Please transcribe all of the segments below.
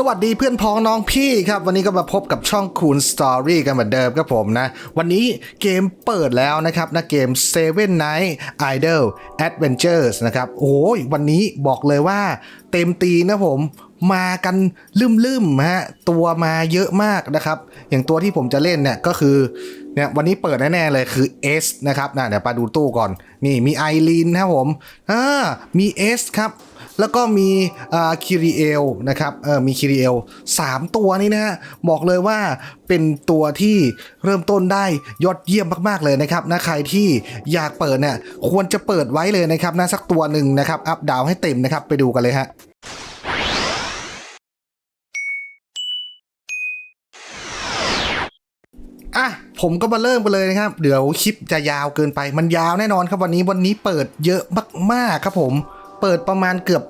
สวัสดีเพื่อนพ้องน้องพี่ครับ วันนี้ก็มาพบกับช่องคูณสตอรี่กันเหมือนเดิมครับผมนะ วันนี้เกมเปิดแล้วนะครับนะเกม Seven Night Idol Adventures นะครับโอ้ยวันนี้บอกเลยว่าเต็มตีนะผมมากันลืมๆฮะตัวมาเยอะมากนะครับ อย่างตัวที่ผมจะเล่นเนี่ยก็คือเนี่ยวันนี้เปิดแน่ๆเลยคือ S นะครับนะเดี๋ยวไปดูตู้ก่อน นี่มีไอรีนนะครับผมอ่ามี S ครับ แล้วก็มีคิริเอลนะครับเออมีคิริเอลสามตัวนี้นะฮะบอกเลยว่าเป็นตัวที่เริ่มต้นได้ยอดเยี่ยมมาก ๆ เลยนะครับนะใครที่อยากเปิดเนี่ยควรจะเปิดไว้เลยนะครับนะสักตัวหนึ่งนะครับ อัพดาวให้เต็มนะครับ ไปดูกันเลยฮะอะผมก็มาเริ่มกันเลยนะครับ เดี๋ยวคลิปจะยาวเกินไปมันยาวแน่นอนครับวันนี้วันนี้เปิดเยอะมากๆครับผม เปิดประมาณเกือบ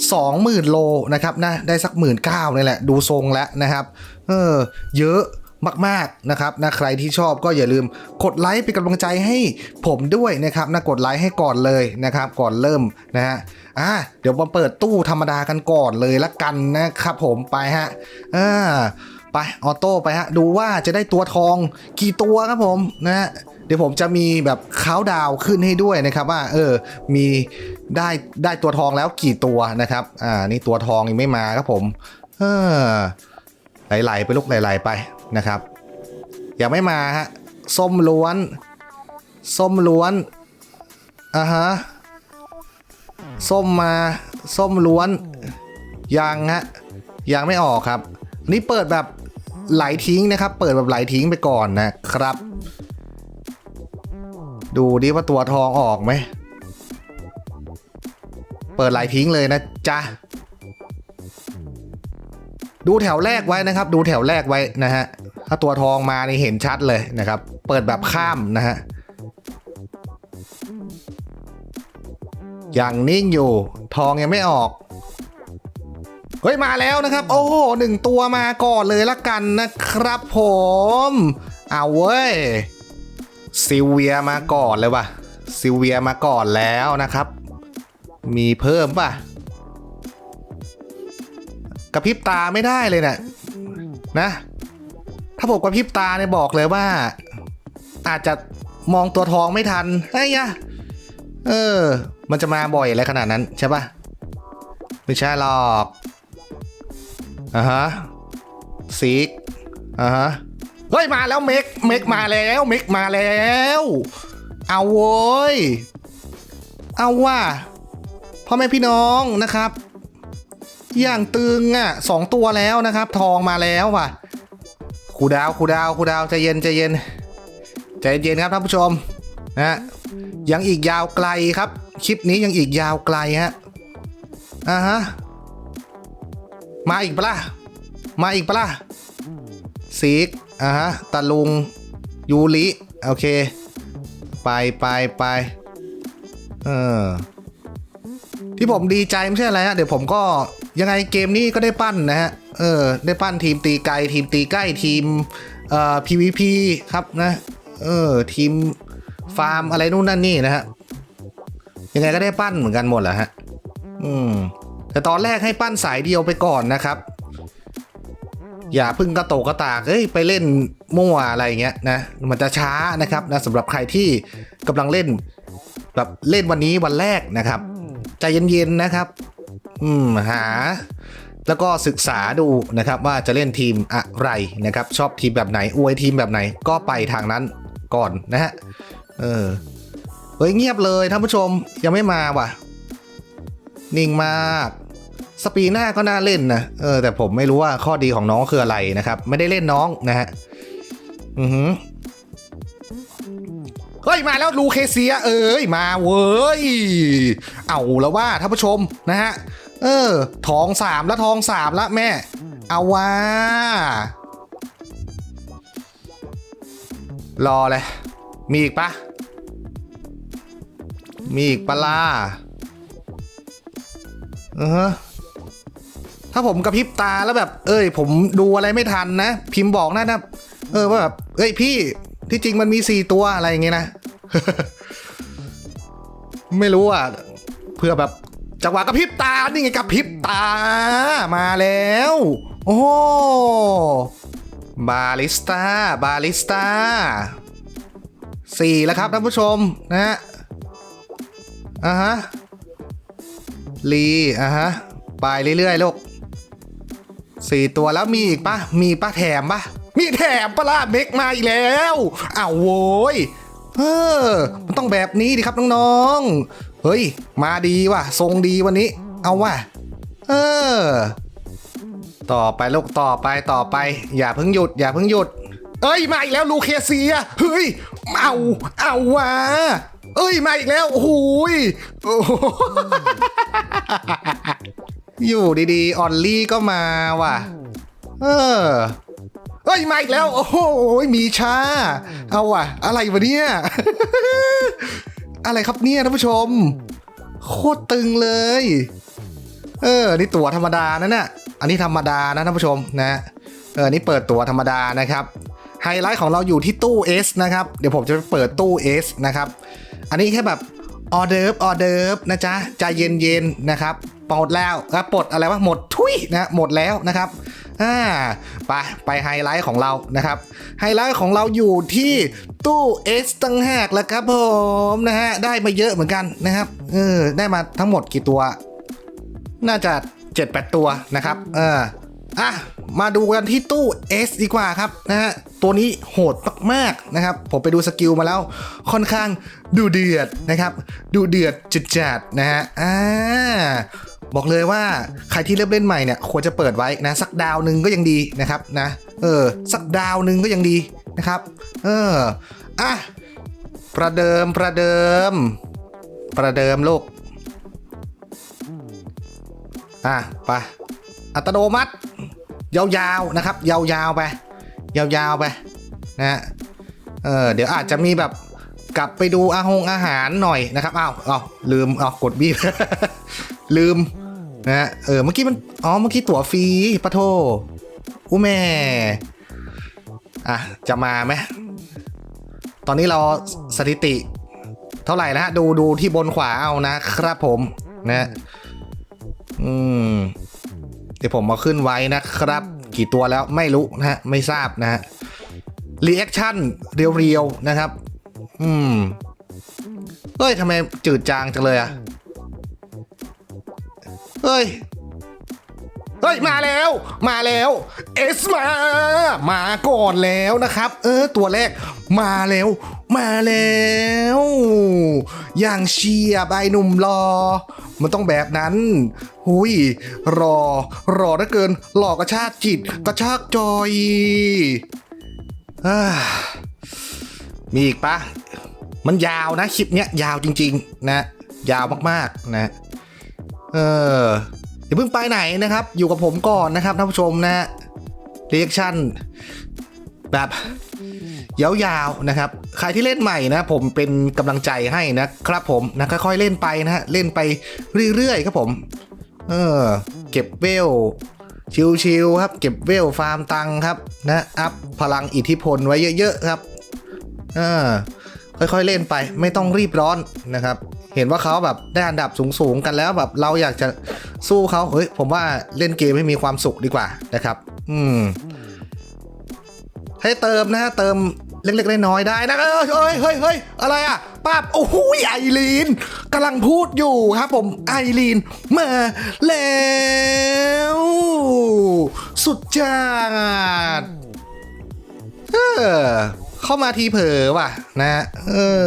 20,000 โลนะครับนะได้สักหมื่นเก้านี่แหละ ดูทรงแล้วนะครับเออเยอะมากๆนะครับนะใครที่ชอบก็อย่าลืมกดไลค์เป็นกำลังใจให้ผมด้วยนะครับนะกดไลค์ให้ก่อนเลยนะครับ ก่อนเริ่มนะฮะอะเดี๋ยวมาเปิดตู้ธรรมดากันก่อนเลยละกันนะครับผมไปฮะอ่า ไปออโต้ไปฮะดูว่าจะได้ตัวทองกี่ตัวครับผมนะฮะเดี๋ยวผมจะมีแบบค้าวดาวขึ้นให้ด้วยนะครับว่าเออมีได้ได้ตัวทองแล้วกี่ตัวนะครับอ่านี่ตัวทองยังไม่มาครับผมเออไหลๆไปลูกไหลๆไปนะครับยังไม่มาฮะส้มล้วน ส้มล้วนอ่าฮะส้มมาส้มล้วนยังฮะยังไม่ออกครับ นี่เปิดแบบ ไหลทิ้งนะครับ เปิดแบบไหลทิ้งไปก่อนนะครับ ดูดิว่าตัวทองออกไหม เปิดไหลทิ้งเลยนะจ๊ะ ดูแถวแรกไว้นะครับ ดูแถวแรกไว้นะฮะ ถ้าตัวทองมานี่เห็นชัดเลยนะครับ เปิดแบบข้ามนะฮะอย่างนิ่งอยู่ ทองยังไม่ออก เฮ้ยมาแล้วนะครับ โอ้โหหนึ่งตัวมาก่อนเลยละกันนะครับผม เอาเว้ยซิเวียมาก่อนเลยว่ะซิเวียมาก่อนแล้วนะครับ มีเพิ่มป่ะกระพริบตาไม่ได้เลยเนะ่ยนะ ถ้าผมกระพริบตาเนี่ยบอกเลยว่า อาจจะมองตัวทองไม่ทันไอ้ยะเออ มันจะมาบ่อยอะไรขนาดนั้นใช่ปะไม่ใช่หรอก อ่าฮะซีกอ่าฮะเฮ้ยมาแล้วเมกเมกมาแล้วเมกมาแล้ว เอาโว้ยเอาว่าพ่อแม่พี่น้องนะครับ อย่างตึงอะสองตัวแล้วนะครับ ทองมาแล้วว่ะครูดาวครูดาวครูดาวใจเย็นใจเย็นใจเย็นครับท่านผู้ชมนะยังอีกยาวไกลครับ คลิปนี้ยังอีกยาวไกลฮะอ่าฮะ มาอีกปะล่ะ มาอีกปะล่ะซีกอะฮะตาลุง ยูริโอเค ไปไปไปเออที่ผมดีใจไม่ใช่อะไรฮะเดี๋ยวผมก็ยังไงเกมนี้ก็ได้ปั้นนะฮะเออได้ปั้นทีมตีไกลทีมตีใกล้ทีมเอ่อ PVP ครับนะเออทีมฟาร์มอะไรนู่นนั่นนี่นะฮะยังไงก็ได้ปั้นเหมือนกันหมดแหละฮะ อืม แต่ตอนแรกให้ปั้นสายเดียวไปก่อนนะครับ อย่าพึ่งกระโตกกระตากเอ้ยไปเล่นมั่วอะไรเงี้ยนะมันจะช้านะครับนะสำหรับใครที่กำลังเล่นแบบเล่นวันนี้วันแรกนะครับใจเย็นๆนะครับ อืมหา แล้วก็ศึกษาดูนะครับว่าจะเล่นทีมอะไรนะครับ ชอบทีมแบบไหนอวยทีมแบบไหนก็ไปทางนั้นก่อนนะฮะเออเฮ้ยเงียบเลยท่านผู้ชมยังไม่มาว่ะ นิ่งมาก สปีหน้าก็น่าเล่นนะเออแต่ผมไม่รู้ว่าข้อดีของน้องคืออะไรนะครับ ไม่ได้เล่นน้องนะฮะอือหือเฮ้ย มาแล้วลูเคเซีย เอ้ย มาเว้ย เอาแล้วว่าท่านผู้ชมนะฮะ เออ ทองสามแล้วทองสามแล้วแม่ เอาว่า รอเลย มีอีกปะมีอีกปะล่ะ เออถ้าผมกระพริบตาแล้วแบบ เอ้ย ผมดูอะไรไม่ทันนะ พิมพ์บอกนะนะ เออว่าแบบ เอ้ยพี่ ที่จริงมันมีสี่ตัวอะไรอย่างเงี้ยนะ ไม่รู้อะ เพื่อแบบจังหวะกระพริบตา นี่ไงกระพริบตา มาแล้ว โอ้บาลิสตาบาลิสตาสี่แล้วครับท่านผู้ชมนะฮะอ่าฮะ ลีอ่าฮะ ไปเรื่อยๆลูกสี่ตัวแล้วมีอีกปะมีปะแถมปะมีแถมปะล่ะเมกมาอีกแล้วอ้าวโว้ยเออมันต้องแบบนี้ดิครับน้องๆ เฮ้ย มาดีว่ะ ทรงดีวันนี้ เอาว่ะ เออ ต่อไปลูกต่อไปต่อไป อย่าเพิ่งหยุด อย่าเพิ่งหยุด เอ้ย มาอีกแล้วลูเคเซีย เฮ้ย เอา เอาว่ะ เอ้ยมาอีกแล้วโอ้โหยโอ้โหอยู่ดีๆออนลี่ก็มาว่ะ เออเฮ้ยมาอีกแล้ว โอ้โหมีชาเอาว่ะ อะไรวะเนี่ย อะไรครับเนี่ยท่านผู้ชม โคตรตึงเลย เออ นี่ตั๋วธรรมดานะเนี่ยอันนี้ธรรมดานะท่านผู้ชมนะเออนี่เปิดตั๋วธรรมดานะครับไฮไลท์ของเราอยู่ที่ตู้ S นะครับ เดี๋ยวผมจะไปเปิดตู้ S นะครับ อันนี้แค่แบบออเดิร์ฟออเดิร์ฟนะจ๊ะใจเย็นๆนะครับปลดแล้วอะปลดอะไรวะหมดทุยนะหมดแล้วนะครับอ่าไปไปไฮไลท์ของเรานะครับไฮไลท์ของเราอยู่ที่ตู้ S ตั้งหากแล้วครับผมนะฮะได้มาเยอะเหมือนกันนะครับเออได้มาทั้งหมดกี่ตัว น่าจะ 7-8 ตัวนะครับเอออะ มาดูกันที่ตู้ S ดีกว่าครับนะฮะตัวนี้โหดมากๆนะครับ ผมไปดูสกิลมาแล้วค่อนข้างดูเดือดนะครับ ดูเดือดจัดๆนะฮะอ่าบอกเลยว่าใครที่เริ่มเล่นใหม่เนี่ยควรจะเปิดไว้นะสักดาวนึงก็ยังดีนะครับนะเออสักดาวนึงก็ยังดีนะครับ เอออะประเดิมประเดิม ประเดิมลูกอะไปอัตโนมัติ ยาวๆนะครับ ยาวๆไป ยาวๆไปนะฮะเออเดี๋ยวอาจจะมีแบบกลับไปดูอาหงอาหารหน่อยนะครับอ้าวอ้าวลืมอ้าวกดบีบ ลืมนะฮะเออเมื่อกี้มันอ๋อเมื่อกี้ตั๋วฟรีปะโทอู้แม่อะจะมาไหมตอนนี้เราสถิติ เท่าไหร่นะฮะดูดูที่บนขวาเอานะครับผมนะอืม ดี๋ยวผมมาขึ้นไว้นะครับ กี่ตัวแล้วไม่รู้นะฮะไม่ทราบนะฮะรีแอคชั่นเรียวๆนะครับ อืมเฮ้ยทำไมจืดจางจังเลยอะเฮ้ย เฮ้ยมาแล้ว มาแล้วเอสมา มาก่อนแล้วนะครับ เออตัวแรกมาแล้ว มาแล้ว อย่างเชียร์ใบหนุ่มรอ มันต้องแบบนั้นหุยรอ รอเหลือเกินหลอกกระชากจิตกระชากจอยอมีอีกปะมันยาวนะคลิปเนี้ยยาวจริง ๆ นะ ยาวมากๆนะ เออ อย่าเพิ่งไปไหนนะครับ อยู่กับผมก่อนนะครับท่านผู้ชมนะเรียกชั่นแบบยาวๆนะครับ ใครที่เล่นใหม่นะ ผมเป็นกำลังใจให้นะครับผมนะค่อยๆเล่นไปนะฮะเล่นไปเรื่อยๆครับผม เออ เก็บเวลชิวๆครับ เก็บเวลฟาร์มตังค์ครับนะอัพพลังอิทธิพลไว้เยอะๆครับ เออค่อยๆเล่นไป ไม่ต้องรีบร้อนนะครับ เห็นว่าเขาแบบได้อันดับสูงๆกันแล้วแบบเราอยากจะสู้เขาเฮ้ยผมว่าเล่นเกมให้มีความสุขดีกว่านะครับ อืม ให้เติมนะฮะเติมเล็กๆน้อยๆได้นะเอ้ยเฮ้ยเฮ้ยเฮ้ยอะไรอะป้าบโอ้โหไอรีนกำลังพูดอยู่ครับผมไอรีนมาแล้ว สุดจัดเออเข้ามาทีเผลอว่ะ นะ เออ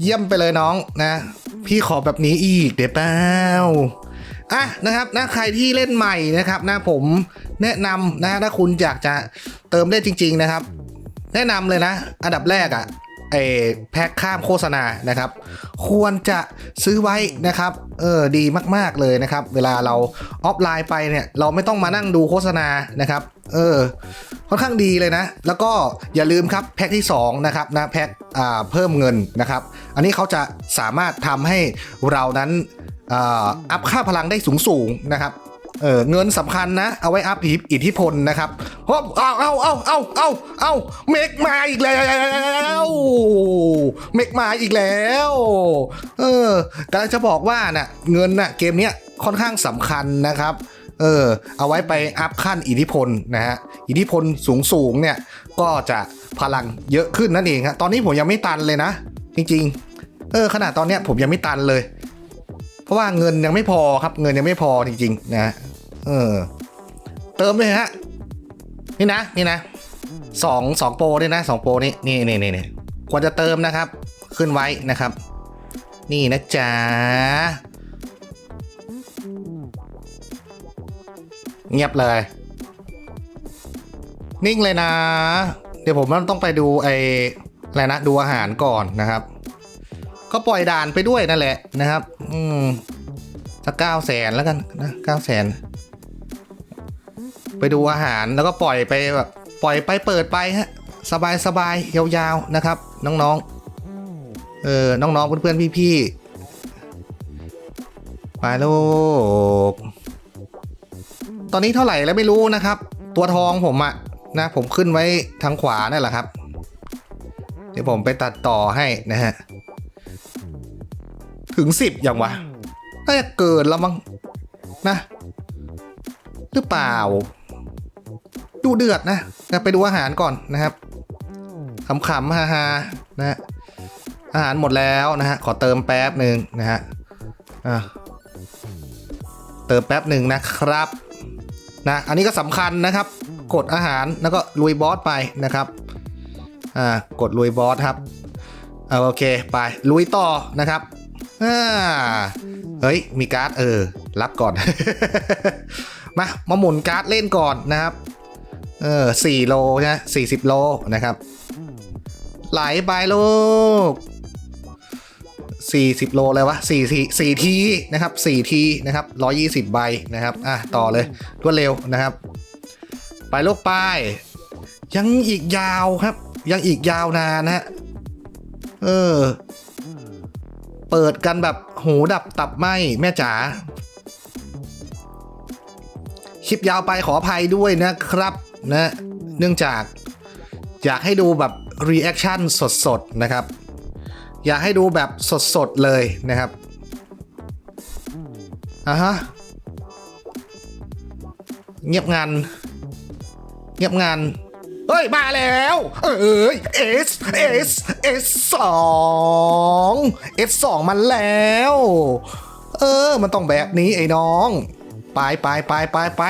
เยี่ยมไปเลยน้องนะ พี่ขอแบบนี้อีกเดี๋ยวเปล่าอะนะครับนะใครที่เล่นใหม่นะครับนะผมแนะนำนะถ้าคุณอยากจะเติมได้จริง ๆนะครับ แนะนำเลยนะ อันดับแรกอะ่ะ ไอแพ็คข้ามโฆษณานะครับ ควรจะซื้อไว้นะครับเออดีมากๆเลยนะครับ เวลาเราออฟไลน์ไปเนี่ยเราไม่ต้องมานั่งดูโฆษณานะครับเออค่อนข้างดีเลยนะ แล้วก็อย่าลืมครับแพ็คที่2นะครับนะแพ็คอ่าเพิ่มเงินนะครับ อันนี้เขาจะสามารถทำให้เรานั้นอ่าอัพค่าพลังได้สูงสูงๆนะครับ เออเงินสำคัญนะ เอาไว้อัพอิทธิพลนะครับเพราะฮบเอาเอาเอาเอาเอาเอาเมกมาอีกแล้วเมกมาอีกแล้ว เออกำลังจะบอกว่าน่ะเงินน่ะเกมเนี้ยค่อนข้างสำคัญนะครับ เออ เอาไว้ไปอัพขั้นอิทธิพลนะฮะอิทธิพลสูงสูงเนี่ยก็จะพลังเยอะขึ้นนั่นเองฮะตอนนี้ผมยังไม่ตันเลยนะ จริง ๆ เออขนาดตอนเนี้ยผมยังไม่ตันเลย เพราะว่าเงินยังไม่พอครับ เงินยังไม่พอจริงๆนะเออ เติมเลยฮะ นี่นะ นี่นะสองสองโปรด้วยนะสองโปรนี่นี่นี่นี่นี่ควรจะเติมนะครับ ขึ้นไว้นะครับ นี่นะจ๊ะเงียบเลย นิ่งเลยนะ เดี๋ยวผมต้องไปดูไอ้อะไรนะดูอาหารก่อนนะครับ ก็ปล่อยด่านไปด้วยนั่นแหละนะครับ อืมสักเก้าแสนแล้วกันนะเก้าแสนไปดูอาหารแล้วก็ปล่อยไปแบบปล่อยไปเปิดไปฮะสบายสบายๆยาวๆนะครับ น้องๆเออน้องๆเพื่อนๆพี่ๆไปลูกตอนนี้เท่าไหร่แล้วไม่รู้นะครับ ตัวทองผมอะนะผมขึ้นไว้ทางขวานั่นแหละครับ เดี๋ยวผมไปตัดต่อให้นะฮะ ถึงสิบอย่างวะน่าจะเกินแล้วมั้งนะ หรือเปล่า ดูเดือดนะนะไปดูอาหารก่อนนะครับขำๆฮาๆนะฮะอาหารหมดแล้วนะฮะ ขอเติมแป๊บหนึ่งนะฮะอะเติมแป๊บหนึ่งนะครับนะอันนี้ก็สำคัญนะครับ กดอาหารแล้วก็ลุยบอสไปนะครับอ่ากดลุยบอสครับเอาโอเคไปลุยต่อนะครับ เฮ้ย มีการ์ดเออ รับก่อน มา มาหมุนการ์ดเล่นก่อนนะครับ เออสี่โลนะสี่สิบโลนะครับ ไหลไปลูกสี่สิบโลเลยวะสี่สี่สี่ทีนะครับสี่ทีนะครับร้อยี่สิบใบนะครับ อะ ต่อเลยรวดเร็วนะครับ ไปลูกไป ยังอีกยาวครับ ยังอีกยาวนานนะฮะ เออ เปิดกันแบบหูดับตับไหมแม่จ๋าคลิปยาวไปขออภัยด้วยนะครับนะเนื่องจากอยากให้ดูแบบรีแอคชั่นสดๆนะครับ อยากให้ดูแบบสดๆเลยนะครับอะฮะเงียบงานเงียบงาน เฮ้ย มาแล้ว เอ้ย S S S สอง S สองมันแล้ว เออ มันต้องแบบนี้ไอ้น้อง ไปไปไปไปไป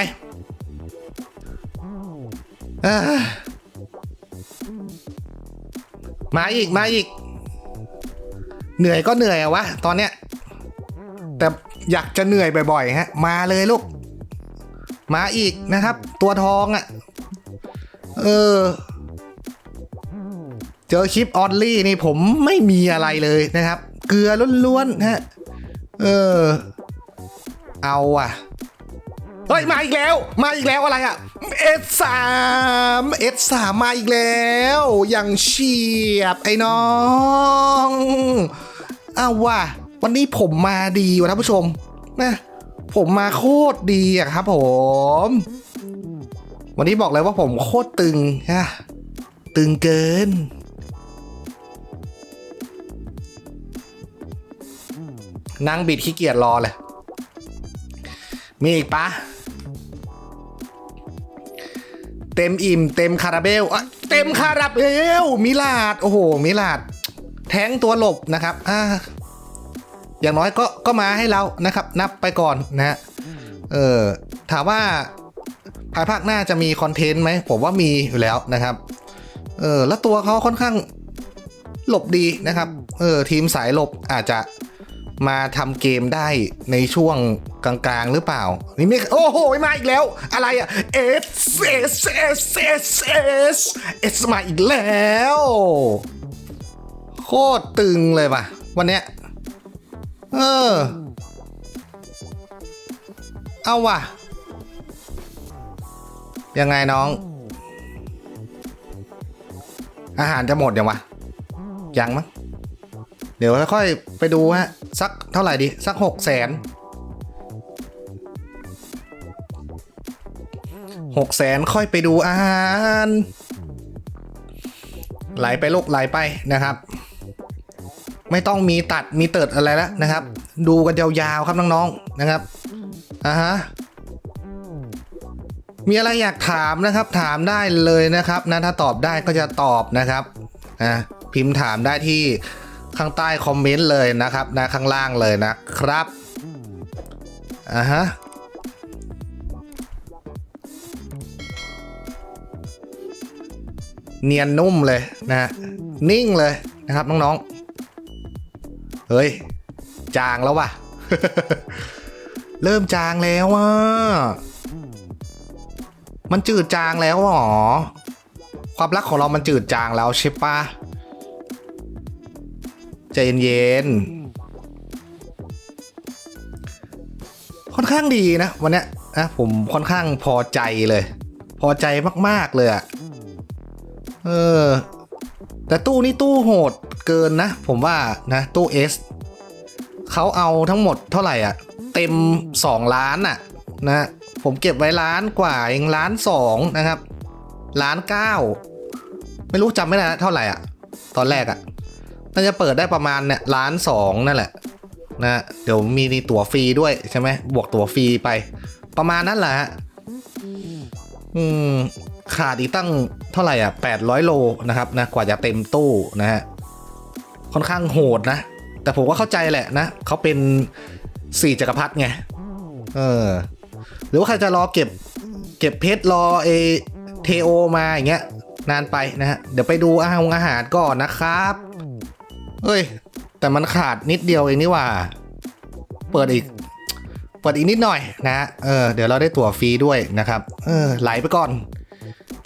มาอีกมาอีก เหนื่อยก็เหนื่อยอะวะ ตอนเนี้ย แต่อยากจะเหนื่อยบ่อยๆฮะ มาเลยลูก มาอีกนะครับ ตัวทองอะ เออ เจอคลิปออนลี่นี่ผมไม่มีอะไรเลยนะครับ เกลือล้วนๆฮะ เออ เอาอะ เฮ้ย มาอีกแล้ว มาอีกแล้วอะไรอะ S3 S3 มาอีกแล้ว อย่างเฉียบไอ้น้องเอาวว่ะ วันนี้ผมมาดีวะท่านผู้ชมนะผมมาโคตรดีอะครับผม วันนี้บอกเลยว่าผมโคตรตึงฮะตึงเกิน นั่งบิดขี้เกียจรอเลย มีอีกปะเต็มอิ่มเต็มคาราเบลเต็มคาราเบลมิลาดโอ้โหมิลาด แทงตัวหลบนะครับอ่าอย่างน้อยก็ก็มาให้เรานะครับ นับไปก่อนนะฮะเออถามว่า ภายภาคหน้าจะมีคอนเทนต์ไหมผมว่ามีอยู่แล้วนะครับ เออแล้วตัวเขาค่อนข้างหลบดีนะครับ เออทีมสายหลบอาจจะมาทำเกมได้ในช่วงกลางๆหรือเปล่า นี่ไม่โอ้โหมาอีกแล้ว อะไรอะ S S S S S S มาอีกแล้ว โคตรตึงเลยว่ะ วันเนี้ยเออ เอาว่ะ ยังไงน้อง อาหารจะหมดยังวะ ยังมั้ง เดี๋ยวค่อยไปดูฮะ สักเท่าไหร่ดี สักหกแสนหกแสนค่อยไปดูอาหารไหลไปลูกไหลไปนะครับ ไม่ต้องมีตัดมีเติดอะไรแล้วนะครับ ดูกันยาวๆครับน้องๆนะครับอ่าฮะ มีอะไรอยากถามนะครับ ถามได้เลยนะครับนะถ้าตอบได้ก็จะตอบนะครับนะพิมพ์ถามได้ที่ข้างใต้คอมเมนต์เลยนะครับนะข้างล่างเลยนะครับอ่าฮะเนียนนุ่มเลยนะฮะนิ่งเลยนะครับน้องๆ เฮ้ย จางแล้วว่ะ เริ่มจางแล้วอะ มันจืดจางแล้วหรอ ความรักของเรามันจืดจางแล้วใช่ปะใจเย็นๆค่อนข้างดีนะ วันเนี้ยนะผมค่อนข้างพอใจเลย พอใจมาก ๆ เลยอะเออ แต่ตู้นี่ตู้โหดเกินนะ ผมว่านะตู้ S เขาเอาทั้งหมดเท่าไหร่อะ เต็ม 2 ล้านอะ นะ ผมเก็บไว้ล้านกว่าเองล้านสองนะครับล้านเก้าไม่รู้จำไม่ได้เท่าไหร่อะ ตอนแรกอะน่าจะเปิดได้ประมาณเนี่ยล้านสองนั่นแหละนะเดี๋ยวมีตั๋วฟรีด้วยใช่ไหมบวกตั๋วฟรีไป ประมาณนั้นแหละฮะอืมขาดอีกตั้งเท่าไหร่อะ800โลนะครับนะกว่าจะเต็มตู้นะฮะค่อนข้างโหดนะ แต่ผมก็เข้าใจแหละนะเขาเป็นสี่จักรพรรดิไง เออ หรือว่าใครจะรอเก็บเก็บเพชรรอเอเทโอมาอย่างเงี้ยนานไปนะฮะ เดี๋ยวไปดูอาหารอาหารก่อนนะครับเฮ้ย แต่มันขาดนิดเดียวเองนี่ว่า เปิดอีก เปิดอีกนิดหน่อยนะ เออ เดี๋ยวเราได้ตั๋วฟรีด้วยนะครับ เออ ไหลไปก่อน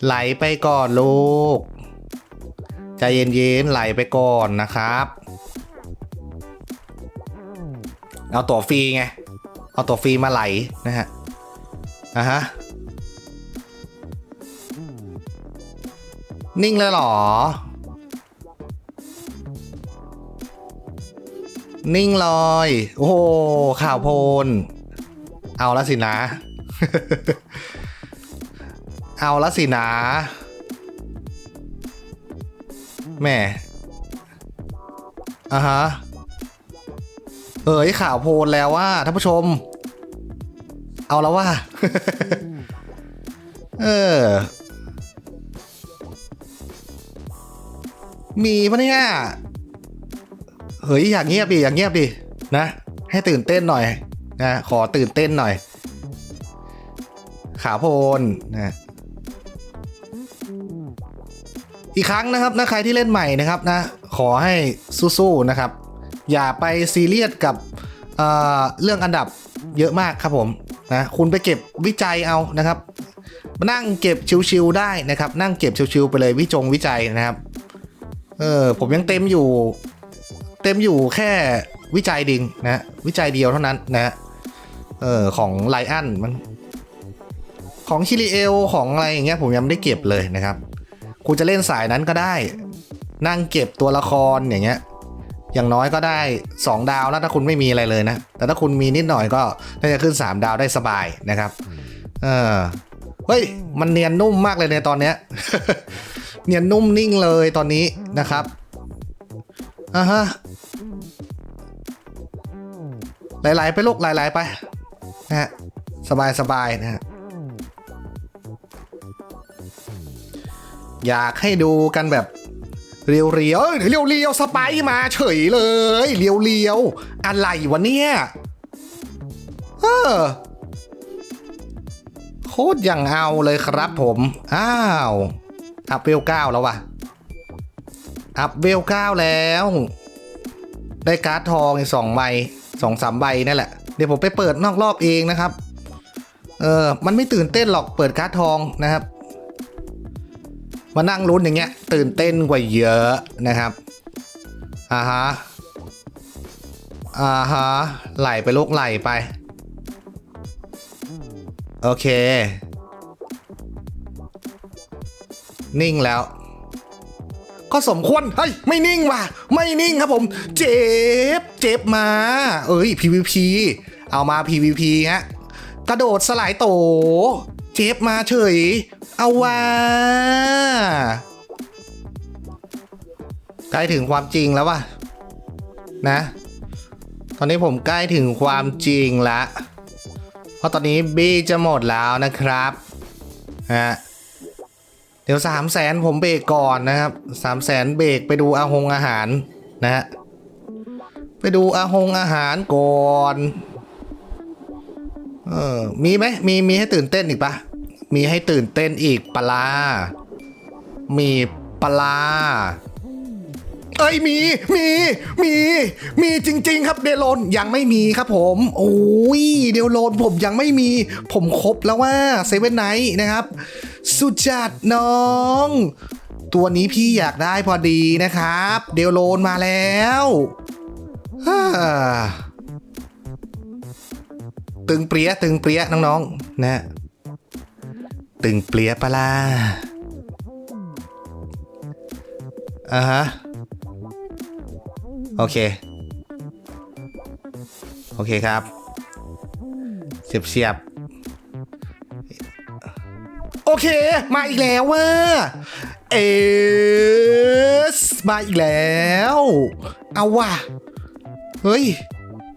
ไหลไปก่อนลูก ใจเย็นๆ ไหลไปก่อนนะครับ เอาตั๋วฟรีไง เอาตั๋วฟรีมาไหลนะฮะ อะฮะ นิ่งเลยเหรอ นิ่งเลย โอ้โห ข่าวโพลนเอาละสินะ เอาละสินะแหม่อะฮะ เอ้ยข่าวโพลนแล้วว่าท่านผู้ชม เอาแล้วว่า เออ มีปะเนี่ย เฮ้ยอย่างเงียบดิอย่างเงียบดินะ ให้ตื่นเต้นหน่อยนะขอตื่นเต้นหน่อย ขาโพลนนะอีกครั้งนะครับนะใครที่เล่นใหม่นะครับนะ ขอให้สู้ๆนะครับ อย่าไปซีเรียสกับเอ่อเรื่องอันดับเยอะมากครับผม นะคุณไปเก็บวิจัยเอานะครับมานั่งเก็บชิวๆได้นะครับ นั่งเก็บชิวๆไปเลยวิจงวิจัยนะครับ เออผมยังเต็มอยู่ เต็มอยู่แค่วิจัยดิงนะวิจัยเดียวเท่านั้นนะเออของไลอันมัน ของชิลิเอลของอะไรอย่างเงี้ยผมยังไม่ได้เก็บเลยนะครับ คุณจะเล่นสายนั้นก็ได้ นั่งเก็บตัวละครอย่างเงี้ย อย่างน้อยก็ได้ 2 ดาวแล้วถ้าคุณไม่มีอะไรเลยนะ แต่ถ้าคุณมีนิดหน่อยก็น่าจะขึ้น 3 ดาวได้สบายนะครับ เออเฮ้ย มันเนียนนุ่มมากเลยในตอนเนี้ย เนียนนุ่มนิ่งเลยตอนนี้นะครับอ่าฮะไหลๆไปลูกไหลๆไปนะฮะสบายๆนะฮะอยากให้ดูกันแบบ เรียวเรียวเรียวเรียวสไปมาเฉยเลย เรียวเรียวอะไรวะเนี่ยเออโคตรอย่างเอาเลยครับผม อ้าว อัพเวลเก้าแล้ววะอัพเวลเก้าแล้ว ได้การ์ดทองอีกสองใบสองสามใบนั่นแหละ เดี๋ยวผมไปเปิดนอกรอบเองนะครับ เออ มันไม่ตื่นเต้นหรอกเปิดการ์ดทองนะครับ มานั่งลุ้นอย่างเงี้ยตื่นเต้นกว่าเยอะนะครับอ่าฮะอ่าฮะไหลไปลูกไหลไป โอเค นิ่งแล้ว ก็สมควร เฮ้ย ไม่นิ่งว่ะ ไม่นิ่งครับผม เจ็บ เจ็บมา เอ้ย PVP เอามา PVP ฮะ กระโดดสลายโต เจฟมาเฉย เอาว่าใกล้ถึงความจริงแล้วว่ะ นะ ตอนนี้ผมใกล้ถึงความจริงละเพราะตอนนี้บีจะหมดแล้วนะครับฮะเดี๋ยวสามแสนผมเบรกก่อนนะครับสามแสนเบรกไปดูอาหงอาหารนะฮะไปดูอาหงอาหารก่อน เออ มีไหมมีมีให้ตื่นเต้นอีกปะ มีให้ตื่นเต้นอีกปลา มีปลา เอ้ยมี มี มี มีจริง ๆ ครับเดโลนยังไม่มีครับผม โอ้ยเดโลนผมยังไม่มี ผมครบแล้วว่าเซเว่นไนท์นะครับ สุดจัดน้องตัวนี้พี่อยากได้พอดีนะครับ เดโลนมาแล้วตึงเปรี้ยตึงเปรี้ยน้องๆนะ ตึงเปรี้ยปะล่ะอ่าฮะ โอเค โอเคครับ เสียบเสียบโอเค มาอีกแล้วว่าเอสมาอีกแล้ว เอาว่ะ เฮ้ย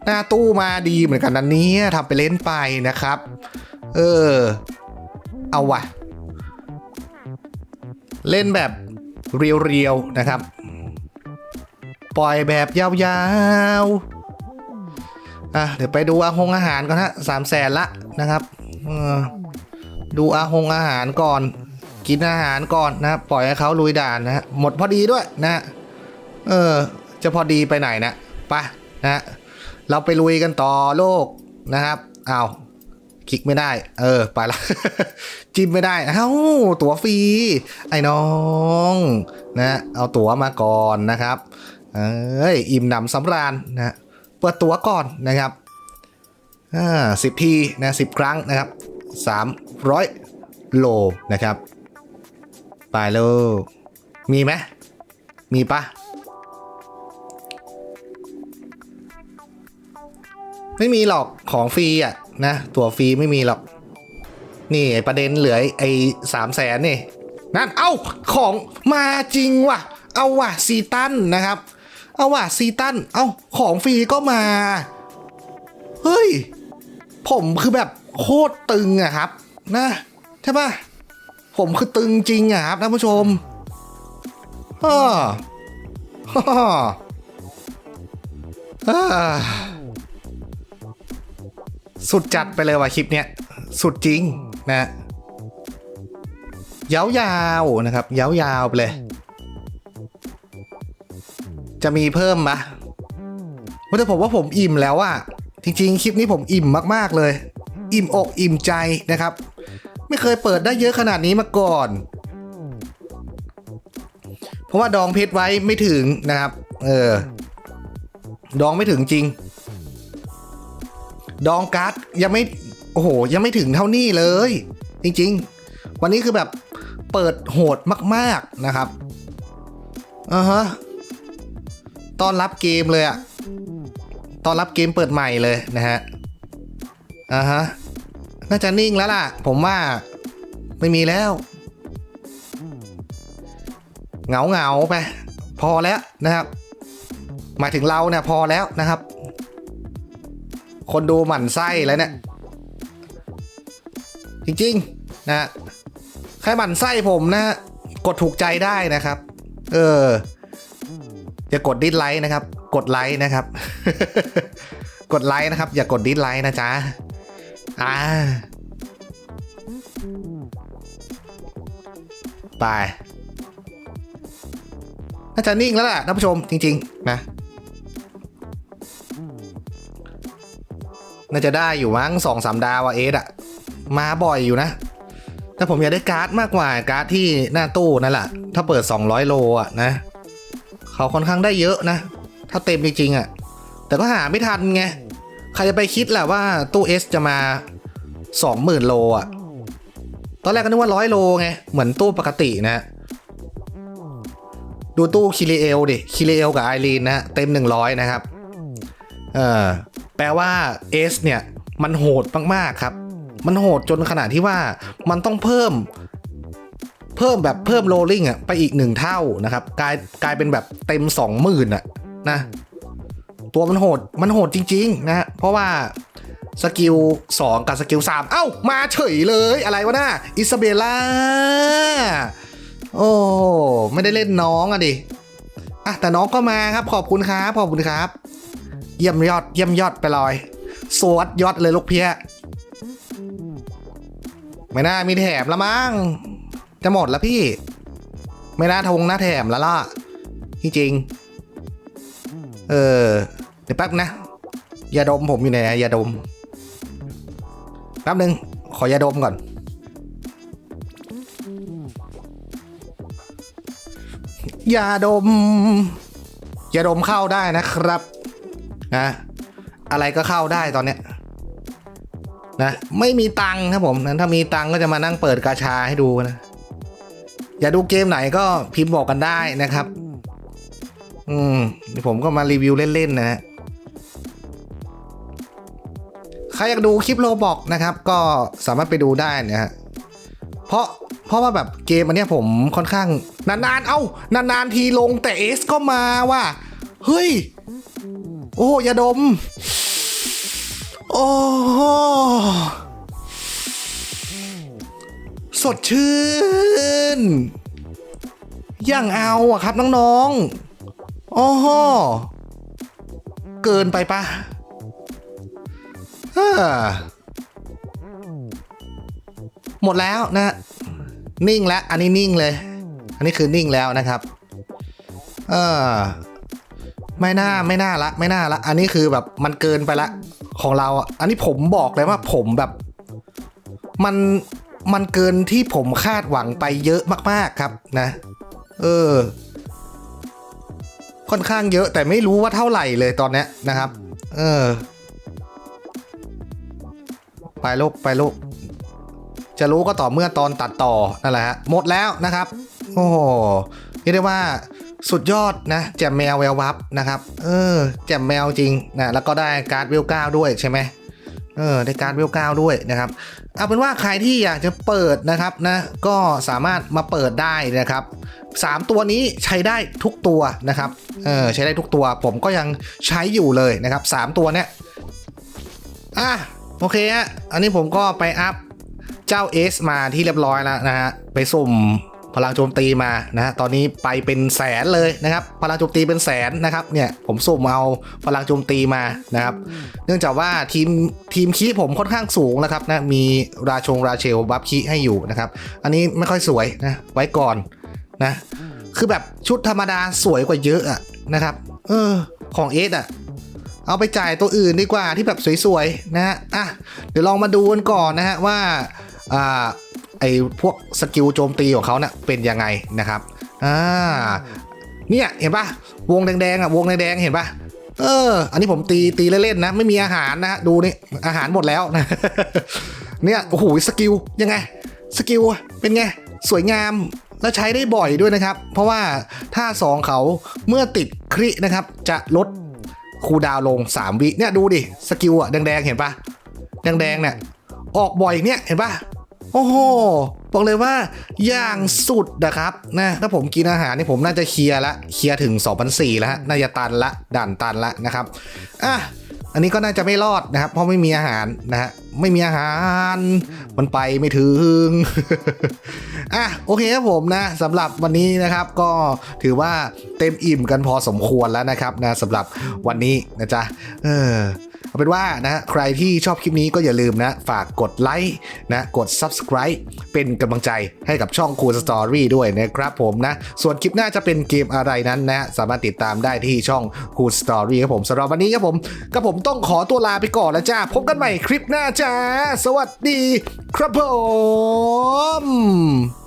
หน้าตู้มาดีเหมือนกันนะเนี่ยทำไปเล่นไปนะครับ เออ เอาว่ะเล่นแบบเรียวๆนะครับ ปล่อยแบบยาวๆอะเดี๋ยวไปดูอาหงอาหารก่อนฮะสามแสนละนะครับดูอาหงอาหารก่อน กินอาหารก่อนนะปล่อยให้เขาลุยด่านนะฮะหมดพอดีด้วยนะฮะเออจะพอดีไปไหนนะปะฮะเราไปลุยกันต่อโลกนะครับอ้าว คลิกไม่ได้ เออ ไปละ จิ้มไม่ได้ เอ้า ตั๋วฟรี ไอ้น้อง นะ เอาตั๋วมาก่อนนะครับ เอ้ย อิ่มหนำสำราญนะ เปิดตั๋วก่อนนะครับอ่าสิบทีนะสิบครั้งนะครับสามร้อยโลนะครับ ไปเลยมีไหม มีปะไม่มีหรอกของฟรีอะ นะ ตั๋วฟรีไม่มีหรอก นี่ไอประเด็นเหลือไอ้สามแสนนี่นั่น เอ้า ของมาจริงว่ะ เอาว่ะซีตันนะครับ เอาว่ะซีตัน เอ้าของฟรีก็มา เฮ้ย ผมคือแบบโคตรตึงอะครับ นะ ใช่ปะผมคือตึงจริงอะครับท่านผู้ชมฮ่าฮ่าฮ่า สุดจัดไปเลยว่ะคลิปเนี้ย สุดจริงนะยาวๆนะครับยาวๆไปเลย จะมีเพิ่มมะว่าแต่ผมว่าผมอิ่มแล้วอะจริงๆ คลิปนี้ผมอิ่มมากๆเลย อิ่มอกอิ่มใจนะครับ ไม่เคยเปิดได้เยอะขนาดนี้มาก่อน เพราะว่าดองเพชรไว้ไม่ถึงนะครับ เออ ดองไม่ถึงจริง ดองการ์ดยังไม่โอ้โหยังไม่ถึงเท่านี้เลย จริงๆ วันนี้คือแบบเปิดโหดมาก ๆนะครับอ่าฮะตอนรับเกมเลยอะตอนรับเกมเปิดใหม่เลยนะฮะอ่าฮะน่าจะนิ่งแล้วล่ะ ผมว่าไม่มีแล้วเหงาเหงาไป พอแล้วนะครับหมายถึงเราเนี่ยพอแล้วนะครับ คนดูหมั่นไส้แล้วเนี่ย จริงๆ นะใครหมั่นไส้ผมนะ กดถูกใจได้นะครับ เอออย่ากดดิสไลค์นะครับ กดไลค์นะครับ กดไลค์นะครับ อย่ากดดิสไลค์นะจ๊ะอ่าไปน่าจะนิ่งแล้วล่ะท่านผู้ชมจริง ๆ นะ น่าจะได้อยู่มั้งสองสามดาวอะเอสอะมาบ่อยอยู่นะ แต่ผมอยากได้การ์ดมากกว่าการ์ดที่หน้าตู้นั่นแหละถ้าเปิด 200 โลอะนะ เขาค่อนข้างได้เยอะนะ ถ้าเต็มจริงๆอะแต่ก็หาไม่ทันไง ใครจะไปคิดแหละว่าตู้ S จะมา 20,000 โลอะตอนแรกก็นึกว่า100โลไง เหมือนตู้ปกตินะ ดูตู้คิริเอลดิคิริเอลกับไอรีนนะเต็ม 100 นะครับ เออ แปลว่า S เนี่ยมันโหดมากๆครับ มันโหดจนขนาดที่ว่ามันต้องเพิ่ม เพิ่มแบบเพิ่มโรลลิ่งอะไปอีกหนึ่งเท่านะครับ กลายกลายเป็นแบบเต็มสองหมื่นอะนะตัวมันโหดมันโหดจริง ๆ นะเพราะว่าสกิล2 กับสกิล3เอ้า มาเฉยเลยอะไรวะน่าอิซาเบล่า โอ้ ไม่ได้เล่นน้องอะดิ อะ แต่น้องก็มาครับ ขอบคุณครับ ขอบคุณครับ เยี่ยมยอด เยี่ยมยอดไปลอย สวดยอดเลยลูกเพียไม่น่ามีแถมละมั้ง จะหมดแล้วพี่ ไม่น่าทงหน้าแถมแล้วล่ะ จริง เออ เดี๋ยวแป๊บนะ ยาดมผมอยู่ไหนอะยาดม แป๊บหนึ่งขอยาดมก่อนยาดมยาดมเข้าได้นะครับ นะ อะไรก็เข้าได้ตอนเนี้ยนะไม่มีตังค์ครับผมนั้นถ้ามีตังค์ก็จะมานั่งเปิดกาชาให้ดูนะ อย่าดูเกมไหนก็พิมพ์บอกกันได้นะครับ อืมผมก็มารีวิวเล่นๆนะฮะใครอยากดูคลิปโลบอกนะครับ ก็สามารถไปดูได้นะฮะเพราะเพราะว่าแบบเกมอันเนี้ยผมค่อนข้าง นานๆ เอ้านานๆทีลงแต่เอสก็มาว่ะเฮ้ย โอ้ยาดม โอ้โหสดชื่นยังเอาอะครับน้องๆโอ้โหเกินไปปะหมดแล้วนะ นิ่งแล้ว อันนี้นิ่งเลย อันนี้คือนิ่งแล้วนะครับ เออ ไม่น่าไม่น่าละไม่น่าละ อันนี้คือแบบมันเกินไปละของเราอะอันนี้ผมบอกเลยว่าผมแบบ มันมันเกินที่ผมคาดหวังไปเยอะมาก ๆครับนะ เออ ค่อนข้างเยอะแต่ไม่รู้ว่าเท่าไหร่เลยตอนเนี้ยนะครับ เออ ไปลูกไปลูกจะรู้ก็ต่อเมื่อตอนตัดต่อนั่นแหละฮะหมดแล้วนะครับ โอ้โหเรียกได้ว่า สุดยอดนะแจมแมวแวววับนะครับ เออแจมแมวจริงนะแล้วก็ได้การ์ดเวลเก้าด้วยใช่ไหมเออได้การ์ดเวลเก้าด้วยนะครับเอาเป็นว่าใครที่อยากจะเปิดนะครับนะก็สามารถมาเปิดได้นะครับสามตัวนี้ใช้ได้ทุกตัวนะครับเออใช้ได้ทุกตัวผมก็ยังใช้อยู่เลยนะครับสามตัวเนี้ยอะโอเคฮะอันนี้ผมก็ไปอัพเจ้า S มาที่เรียบร้อยแล้วนะฮะไปสุ่ม พลังโจมตีมานะฮะตอนนี้ไปเป็นแสนเลยนะครับ พลังโจมตีเป็นแสนนะครับเนี่ยผมสุ่มเอาพลังโจมตีมานะครับ เนื่องจากว่าทีมทีมคีผมค่อนข้างสูงนะครับนะมีราชงราเชลบัฟคีให้อยู่นะครับ อันนี้ไม่ค่อยสวยนะไว้ก่อนนะคือแบบชุดธรรมดาสวยกว่าเยอะอะนะครับ เออของเอสอะเอาไปจ่ายตัวอื่นดีกว่าที่แบบสวยๆนะฮะอะเดี๋ยวลองมาดูกันก่อนนะฮะว่าอ่า ไอ้พวกสกิลโจมตีของเขาเนี่ยเป็นยังไงนะครับอ่าเนี่ยเห็นปะวงแดงๆอะวงแดงๆเห็นปะเออ อันนี้ผมตีตีเล่นๆนะ ไม่มีอาหารนะฮะดูนี่อาหารหมดแล้วนะเนี่ยโอ้โหสกิลยังไงสกิลเป็นไงสวยงามแล้วใช้ได้บ่อยด้วยนะครับ เพราะว่าถ้าสองเขาเมื่อติดครินะครับ จะลดคูดาวลง 3 วิเนี่ยดูดิ สกิลอะแดงๆ เห็นปะแดงๆเนี่ยออกบ่อยเนี่ยเห็นปะ โอ้โห บอกเลยว่าอย่างสุดนะครับนะถ้าผมกินอาหารนี่ผมน่าจะเคลียร์ละเคลียร์ถึง2,004แล้วน่าจะตันละด่านตันละนะครับอะอันนี้ก็น่าจะไม่รอดนะครับ เพราะไม่มีอาหารนะฮะไม่มีอาหารมันไปไม่ถึงอะโอเคครับผมนะสำหรับวันนี้นะครับก็ถือว่าเต็มอิ่มกันพอสมควรแล้วนะครับนะสำหรับวันนี้นะจ๊ะเออ เอาเป็นว่านะใครที่ชอบคลิปนี้ก็อย่าลืมนะ ฝากกดไลค์นะกด subscribe เป็นกำลังใจให้กับช่อง Cool Story ด้วยนะครับผมนะ ส่วนคลิปหน้าจะเป็นเกมอะไรนั้นนะ สามารถติดตามได้ที่ช่อง Cool Story ครับผมสำหรับวันนี้ครับผมก็ผมต้องขอตัวลาไปก่อนแล้วจ้า พบกันใหม่คลิปหน้าจ้า สวัสดีครับผม